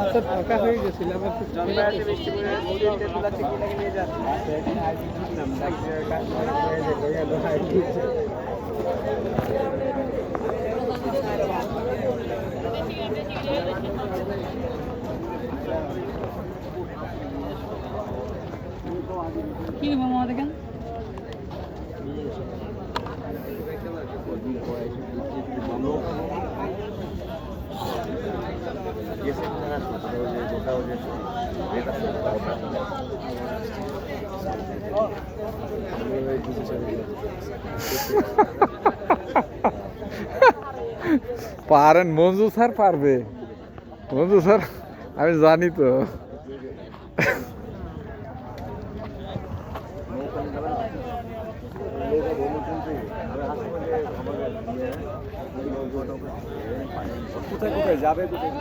আচ্ছা ফাঁকা হয়ে গেছিল আমার কি মামা দেখেন? পারেন মঞ্জু স্যার পারবে। মঞ্জু স্যার আমি জানি তো। কোথায় কোথায় যাবে, কোথায়?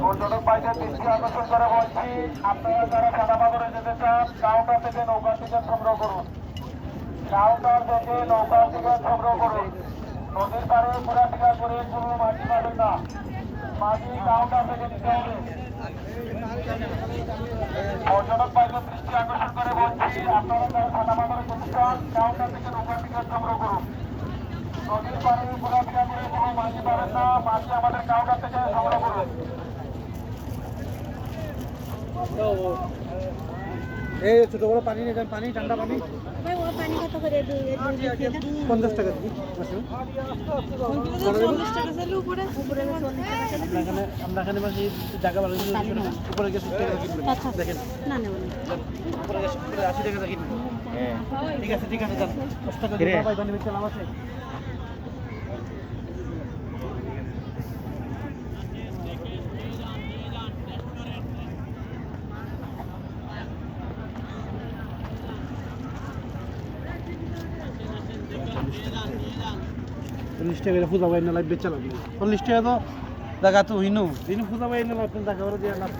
পর্যটক বাইরে দৃষ্টি আকর্ষণ করে বলছি, আপনারা যারা সাদাবাদরে যেতে চান, কাউন্টার থেকে নৌকা সংগ্রহ করুন। কাউন্টার থেকে নৌকা টিকিট সংগ্রহ করুন। নদীর পাড়ে পুরা টিকা করে কোনো মাটি পাবেন না। মাটি কাউন্টার থেকে নিতে হবে। পর্যটক বাইরে দৃষ্টি আকর্ষণ করে বলছি আপনারা সাদাবাদরে যেতে চান কাউন্টার থেকে নৌকা টিকিট সংগ্রহ করুন। নদীর পাড়ে পুরা টিকা করে কোনো মাটি পাবেন না, মাটি আমাদের কাউন্টার থেকে সংগ্রহ করুন। এই ছোট বড় পানি নিয়ে যান পানি ঠান্ডা পানি। ভাই ও পানি কত করে? দুই পঞ্চাশ টাকা দিবি। আমরা এখানে মাসে জায়গা ভালো উপরে গেছে আচ্ছা দেখেন। না নেব উপরে গেছে উপরে আশি টাকা দেখেন ঠিক আছে ঠিক আছে যান। দশ টাকা দিয়ে পাই পানি আছে। চল্লিশ টাকা করে ফুজা বাইনা লাগবে। চালাবি চল্লিশ টাকা তো দেখা তো হইনু। দিন ফুজা বাইনা লাগবে দেখা দিয়ে লাভ